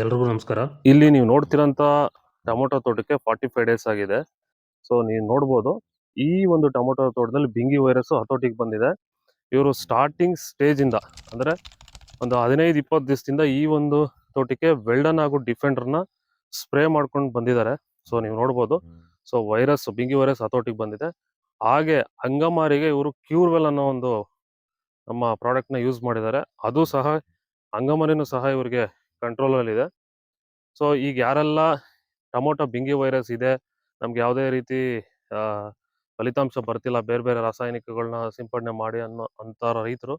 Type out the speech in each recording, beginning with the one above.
ಎಲ್ರಿಗೂ ನಮಸ್ಕಾರ. ಇಲ್ಲಿ ನೀವು ನೋಡ್ತಿರೋಂಥ ಟೊಮೊಟೊ ತೋಟಕ್ಕೆ ಫಾರ್ಟಿ ಫೈವ್ ಡೇಸ್ ಆಗಿದೆ. ಸೊ, ನೀವು ನೋಡ್ಬೋದು, ಈ ಒಂದು ಟೊಮೊಟೊ ತೋಟದಲ್ಲಿ ಬಿಂಗಿ ವೈರಸ್ ಹತೋಟಿಗೆ ಬಂದಿದೆ. ಇವರು ಸ್ಟಾರ್ಟಿಂಗ್ ಸ್ಟೇಜ್ ಇಂದ, ಅಂದ್ರೆ ಒಂದು ಹದಿನೈದು, ಇಪ್ಪತ್ತು ದಿವಸದಿಂದ ಈ ಒಂದು ತೋಟಕ್ಕೆ ವೆಲ್ಡನ್ ಹಾಗೂ ಡಿಫೆಂಡರ್ನ ಸ್ಪ್ರೇ ಮಾಡ್ಕೊಂಡು ಬಂದಿದ್ದಾರೆ. ಸೊ, ನೀವು ನೋಡ್ಬೋದು, ಸೊ ವೈರಸ್ ಬಿಂಗಿ ವೈರಸ್ ಹತೋಟಿಗೆ ಬಂದಿದೆ. ಹಾಗೆ ಅಂಗಮಾರಿಗೆ ಇವರು ಕ್ಯೂರ್ವೆಲ್ ಅನ್ನೋ ಒಂದು ನಮ್ಮ ಪ್ರಾಡಕ್ಟ್ನ ಯೂಸ್ ಮಾಡಿದ್ದಾರೆ. ಅದು ಸಹ ಅಂಗಮಾರಿನೂ ಸಹ ಇವರಿಗೆ ಕಂಟ್ರೋಲಲ್ಲಿದೆ ಸೊ ಈಗ ಯಾರೆಲ್ಲ ಟೊಮೊಟೊ, ಬಿಂಗಿ ವೈರಸ್ ಇದೆ, ನಮ್ಗೆ ಯಾವುದೇ ರೀತಿ ಫಲಿತಾಂಶ ಬರ್ತಿಲ್ಲ, ಬೇರೆ ಬೇರೆ ರಾಸಾಯನಿಕಗಳನ್ನ ಸಿಂಪಡಣೆ ಮಾಡಿ ಅನ್ನೋ ಅಂತಾರ ರೈತರು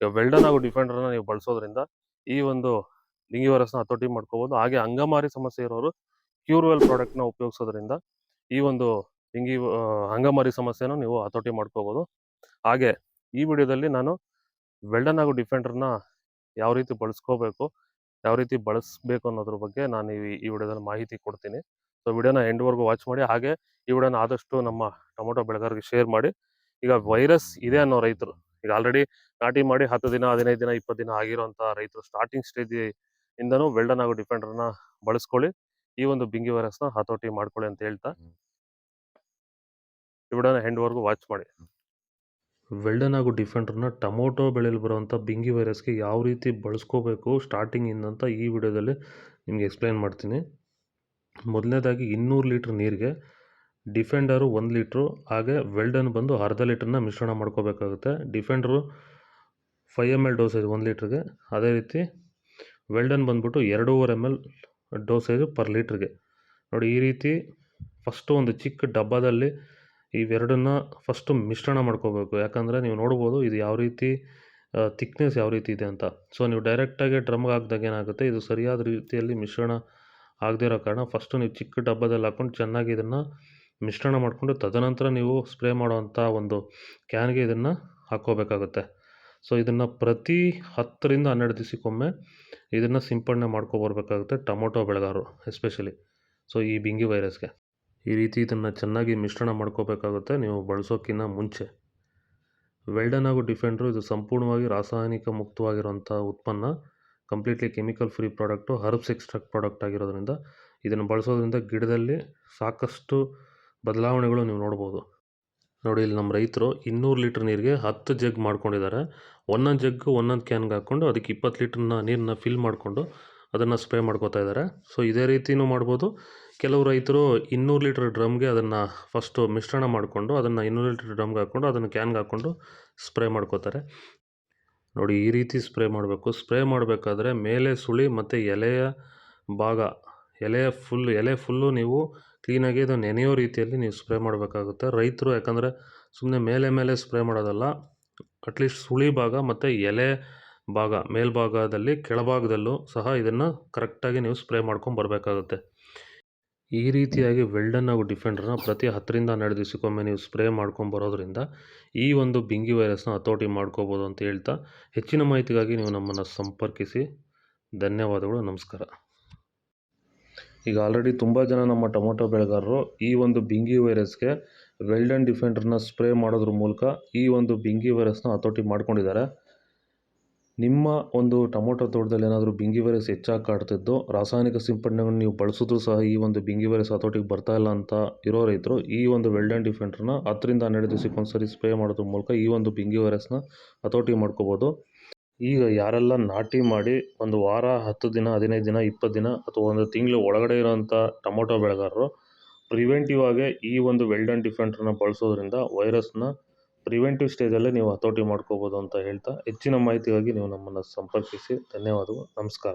ವೆಲ್ಡನ್ ಹಾಗೂ ಡಿಫೆಂಡರ್ನ ನೀವು ಬಳಸೋದ್ರಿಂದ ಈ ಒಂದು ಬಿಂಗಿ ವೈರಸ್ನ ಹತೋಟಿ ಮಾಡ್ಕೋಬೋದು. ಹಾಗೆ ಅಂಗಮಾರಿ ಸಮಸ್ಯೆ ಇರೋರು ಕ್ಯೂರ್ವೆಲ್ ಪ್ರಾಡಕ್ಟ್ನ ಉಪಯೋಗಿಸೋದ್ರಿಂದ ಈ ಒಂದು ಬಿಂಗಿ ಅಂಗಮಾರಿ ಸಮಸ್ಯೆನ ನೀವು ಹತೋಟಿ ಮಾಡ್ಕೋಬೋದು. ಹಾಗೆ ಈ ವಿಡಿಯೋದಲ್ಲಿ ನಾನು ವೆಲ್ಡನ್ ಹಾಗೂ ಡಿಫೆಂಡರ್ನ ಯಾವ ರೀತಿ ಬಳಸ್ಕೋಬೇಕು ಯಾವ ರೀತಿ ಬಳಸಬೇಕು ಅನ್ನೋದ್ರ ಬಗ್ಗೆ ನಾನು ಈ ವಿಡಿಯೋದಲ್ಲಿ ಮಾಹಿತಿ ಕೊಡ್ತೀನಿ. ಸೊ ವಿಡಿಯೋನ ಎಂಡ್ವರೆಗೂ ವಾಚ್ ಮಾಡಿ ಹಾಗೆ ಈ ವಿಡಿಯೋನ ಆದಷ್ಟು ನಮ್ಮ ಟೊಮೊಟೊ ಬೆಳೆಗಾರರಿಗೆ ಶೇರ್ ಮಾಡಿ. ಈಗ ವೈರಸ್ ಇದೆ ಅನ್ನೋ ರೈತರು ಈಗ ಆಲ್ರೆಡಿ ನಾಟಿ ಮಾಡಿ ಹತ್ತು ದಿನ ಹದಿನೈದು ದಿನ ಇಪ್ಪತ್ತು ದಿನ ಆಗಿರೋಂಥ ರೈತರು ಸ್ಟಾರ್ಟಿಂಗ್ ಸ್ಟೇಜ್ ಇಂದನೂ ವೆಲ್ಡನ್ ಆಗೋ ಡಿಫೆಂಡರ್ನ ಬಳಸ್ಕೊಳ್ಳಿ. ಈ ಒಂದು ಬಿಂಗಿ ವೈರಸ್ನ ಹತೋಟಿ ಮಾಡ್ಕೊಳ್ಳಿ ಅಂತ ಹೇಳ್ತಾ ಈ ವಿಡಿಯೋನ ಎಂಡ್ವರೆಗೂ ವಾಚ್ ಮಾಡಿ. ವೆಲ್ಡನ್ ಹಾಗೂ ಡಿಫೆಂಡರ್ನ ಟೊಮೊಟೊ ಬೆಳೆಯಲ್ಲಿ ಬರುವಂಥ ಬಿಂಗಿ ವೈರಸ್ಗೆ ಯಾವ ರೀತಿ ಬಳಸ್ಕೋಬೇಕು ಸ್ಟಾರ್ಟಿಂಗಿಂದ ಅಂತ ಈ ವಿಡಿಯೋದಲ್ಲಿ ನಿಮಗೆ ಎಕ್ಸ್ಪ್ಲೈನ್ ಮಾಡ್ತೀನಿ. ಮೊದಲನೇದಾಗಿ ಇನ್ನೂರು ಲೀಟ್ರ್ ನೀರಿಗೆ ಡಿಫೆಂಡರು ಒಂದು ಲೀಟ್ರು, ಹಾಗೆ ವೆಲ್ಡನ್ ಬಂದು ಅರ್ಧ ಲೀಟ್ರನ್ನ ಮಿಶ್ರಣ ಮಾಡ್ಕೋಬೇಕಾಗುತ್ತೆ. Defender five M L dosage ಒಂದು ಲೀಟ್ರಿಗೆ, ಅದೇ ರೀತಿ ವೆಲ್ಡನ್ ಬಂದ್ಬಿಟ್ಟು ಎರಡೂವರೆ ಎಂ ಎಲ್ ಡೋಸೇಜು ಪರ್ ಲೀಟ್ರಿಗೆ. ನೋಡಿ ಈ ರೀತಿ ಫಸ್ಟು ಒಂದು ಚಿಕ್ಕ ಡಬ್ಬದಲ್ಲಿ ಇವೆರಡನ್ನ ಫಸ್ಟು ಮಿಶ್ರಣ ಮಾಡ್ಕೋಬೇಕು. ಯಾಕಂದರೆ ನೀವು ನೋಡ್ಬೋದು ಇದು ಯಾವ ರೀತಿ ತಿಕ್ನೆಸ್ ಯಾವ ರೀತಿ ಇದೆ ಅಂತ. ಸೊ ನೀವು ಡೈರೆಕ್ಟಾಗಿ ಡ್ರಮ್ಗೆ ಹಾಕಿದಾಗ ಏನಾಗುತ್ತೆ, ಇದು ಸರಿಯಾದ ರೀತಿಯಲ್ಲಿ ಮಿಶ್ರಣ ಆಗದೇ ಇರೋ ಕಾರಣ ಫಸ್ಟು ನೀವು ಚಿಕ್ಕ ಡಬ್ಬದಲ್ಲಿ ಹಾಕ್ಕೊಂಡು ಚೆನ್ನಾಗಿ ಇದನ್ನು ಮಿಶ್ರಣ ಮಾಡಿಕೊಂಡು ತದನಂತರ ನೀವು ಸ್ಪ್ರೇ ಮಾಡುವಂಥ ಒಂದು ಕ್ಯಾನ್ಗೆ ಇದನ್ನು ಹಾಕ್ಕೋಬೇಕಾಗುತ್ತೆ. ಸೊ ಇದನ್ನು ಪ್ರತಿ ಹತ್ತರಿಂದ ಹನ್ನೆರಡು ದಿವಸಕ್ಕೊಮ್ಮೆ ಇದನ್ನು ಸಿಂಪಡಣೆ ಮಾಡ್ಕೊಬರ್ಬೇಕಾಗುತ್ತೆ ಟೊಮೊಟೊ ಬೆಳೆಗಾರರು ಎಸ್ಪೆಷಲಿ ಸೊ ಈ ಬಿಂಗಿ ವೈರಸ್ಗೆ ಈ ರೀತಿ ಇದನ್ನು ಚೆನ್ನಾಗಿ ಮಿಶ್ರಣ ಮಾಡ್ಕೋಬೇಕಾಗುತ್ತೆ. ನೀವು ಬಳಸೋಕ್ಕಿಂತ ಮುಂಚೆ. ವೆಲ್ಡನ್ ಹಾಗೂ ಡಿಫೆಂಡ್ರು ಇದು ಸಂಪೂರ್ಣವಾಗಿ ರಾಸಾಯನಿಕ ಮುಕ್ತವಾಗಿರುವಂಥ ಉತ್ಪನ್ನ. Completely chemical free product, herbs extract product ಆಗಿರೋದ್ರಿಂದ ಇದನ್ನು ಬಳಸೋದ್ರಿಂದ ಗಿಡದಲ್ಲಿ ಸಾಕಷ್ಟು ಬದಲಾವಣೆಗಳು ನೀವು ನೋಡ್ಬೋದು. ನೋಡಿ, ಇಲ್ಲಿ ನಮ್ಮ ರೈತರು ಇನ್ನೂರು ಲೀಟ್ರ್ ನೀರಿಗೆ ಹತ್ತು ಜಗ್ ಮಾಡ್ಕೊಂಡಿದ್ದಾರೆ. ಒಂದೊಂದು ಜಗ್ಗು ಒಂದೊಂದು ಕ್ಯಾನ್ಗೆ ಹಾಕ್ಕೊಂಡು ಅದಕ್ಕೆ ಇಪ್ಪತ್ತು ಲೀಟ್ರನ್ನ ನೀರನ್ನ ಫಿಲ್ ಮಾಡಿಕೊಂಡು ಅದನ್ನು ಸ್ಪ್ರೇ ಮಾಡ್ಕೋತಾ ಇದ್ದಾರೆ ಸೊ ಇದೇ ರೀತಿಯೂ ಮಾಡ್ಬೋದು. ಕೆಲವು ರೈತರು ಇನ್ನೂರು ಲೀಟ್ರ್ ಡ್ರಮ್ಗೆ ಅದನ್ನು ಫಸ್ಟು ಮಿಶ್ರಣ ಮಾಡಿಕೊಂಡು ಅದನ್ನು ಇನ್ನೂರು ಲೀಟ್ರ್ ಡ್ರಮ್ಗೆ ಹಾಕ್ಕೊಂಡು ಅದನ್ನು ಕ್ಯಾನ್ಗೆ ಹಾಕ್ಕೊಂಡು ಸ್ಪ್ರೇ ಮಾಡ್ಕೋತಾರೆ. ನೋಡಿ, ಈ ರೀತಿ ಸ್ಪ್ರೇ ಮಾಡಬೇಕು. ಸ್ಪ್ರೇ ಮಾಡಬೇಕಾದ್ರೆ ಮೇಲೆ ಸುಳಿ ಮತ್ತು ಎಲೆಯ ಭಾಗ, ಎಲೆಯ ಫುಲ್ ಎಲೆ ಫುಲ್ಲು ನೀವು ಕ್ಲೀನಾಗಿ ಅದು ನೆನೆಯೋ ರೀತಿಯಲ್ಲಿ ನೀವು ಸ್ಪ್ರೇ ಮಾಡಬೇಕಾಗುತ್ತೆ. ರೈತರು ಯಾಕಂದರೆ ಸುಮ್ಮನೆ ಮೇಲೆ ಮೇಲೆ ಸ್ಪ್ರೇ ಮಾಡೋದಲ್ಲ ಅಟ್ಲೀಸ್ಟ್ ಸುಳಿ ಭಾಗ ಮತ್ತು ಎಲೆ ಭಾಗ, ಮೇಲ್ಭಾಗದಲ್ಲಿ ಕೆಳಭಾಗದಲ್ಲೂ ಸಹ ಇದನ್ನು ಕರೆಕ್ಟಾಗಿ ನೀವು ಸ್ಪ್ರೇ ಮಾಡ್ಕೊಂಡು ಬರಬೇಕಾಗುತ್ತೆ. ಈ ರೀತಿಯಾಗಿ ವೆಲ್ಡನ್ ಹಾಗೂ ಡಿಫೆಂಡರ್ನ ಪ್ರತಿ ಹತ್ತರಿಂದ ಹನ್ನೆರಡು ದಿವಸಕ್ಕೊಮ್ಮೆ ನೀವು ಸ್ಪ್ರೇ ಮಾಡ್ಕೊಂಡು ಬರೋದ್ರಿಂದ ಈ ಒಂದು ಬಿಂಗಿ ವೈರಸ್ನ ಹತೋಟಿ ಮಾಡ್ಕೋಬೋದು ಅಂತ ಹೇಳ್ತಾ ಹೆಚ್ಚಿನ ಮಾಹಿತಿಗಾಗಿ ನೀವು ನಮ್ಮನ್ನು ಸಂಪರ್ಕಿಸಿ. ಧನ್ಯವಾದಗಳು, ನಮಸ್ಕಾರ. ಈಗ ಆಲ್ರೆಡಿ ತುಂಬ ಜನ ನಮ್ಮ ಟೊಮೊಟೊ ಬೆಳೆಗಾರರು ಈ ಒಂದು ಬಿಂಗಿ ವೈರಸ್ಗೆ ವೆಲ್ಡನ್ ಡಿಫೆಂಡರ್ನ ಸ್ಪ್ರೇ ಮಾಡೋದ್ರ ಮೂಲಕ ಈ ಒಂದು ಬಿಂಗಿ ವೈರಸ್ನ ಹತೋಟಿ ಮಾಡ್ಕೊಂಡಿದ್ದಾರೆ. ನಿಮ್ಮ ಒಂದು ಟೊಮೊಟೊ ತೋಟದಲ್ಲಿ ಏನಾದರೂ ಬಿಂಗಿ ವೈರಸ್ ಹೆಚ್ಚಾಗಿ ಕಾಡ್ತಿದ್ದು, ರಾಸಾಯನಿಕ ಸಿಂಪಡಣೆಗಳನ್ನ ನೀವು ಬಳಸಿದ್ರು ಸಹ ಈ ಒಂದು ಬಿಂಗಿ ವೈರಸ್ ಹತೋಟಿಗೆ ಬರ್ತಾ ಇಲ್ಲ ಅಂತ ಇರೋ ರೈತರು ಈ ಒಂದು ವೆಲ್ಡನ್ ಡಿಫೆಂಡ್ರನ್ನ ಹತ್ತರಿಂದ ಹನ್ನೆರಡು ದಿವಸಕ್ಕೆ ಒಂದ್ಸರಿ ಸ್ಪ್ರೇ ಮಾಡೋದ್ರ ಮೂಲಕ ಈ ಒಂದು ಬಿಂಗಿ ವೈರಸ್ನ ಹತೋಟಿ ಮಾಡ್ಕೋಬೋದು. ಈಗ ಯಾರೆಲ್ಲ ನಾಟಿ ಮಾಡಿ ಒಂದು ವಾರ, ಹತ್ತು ದಿನ, ಹದಿನೈದು ದಿನ, ಇಪ್ಪತ್ತು ದಿನ ಅಥವಾ ಒಂದು ತಿಂಗಳು ಒಳಗಡೆ ಇರೋಂಥ ಟೊಮೊಟೊ ಬೆಳೆಗಾರರು ಪ್ರಿವೆಂಟಿವ್ ಆಗಿ ಈ ಒಂದು ವೆಲ್ಡನ್ ಡಿಫೆಂಡ್ರನ್ನ ಬಳಸೋದ್ರಿಂದ ವೈರಸ್ನ ಪ್ರಿವೆಂಟಿವ್ ಸ್ಟೇಜಲ್ಲೇ ನೀವು ಹತೋಟಿ ಮಾಡ್ಕೋಬೋದು ಅಂತ ಹೇಳ್ತಾ ಹೆಚ್ಚಿನ ಮಾಹಿತಿಗಾಗಿ ನೀವು ನಮ್ಮನ್ನು ಸಂಪರ್ಕಿಸಿ. ಧನ್ಯವಾದಗಳು. ನಮಸ್ಕಾರ.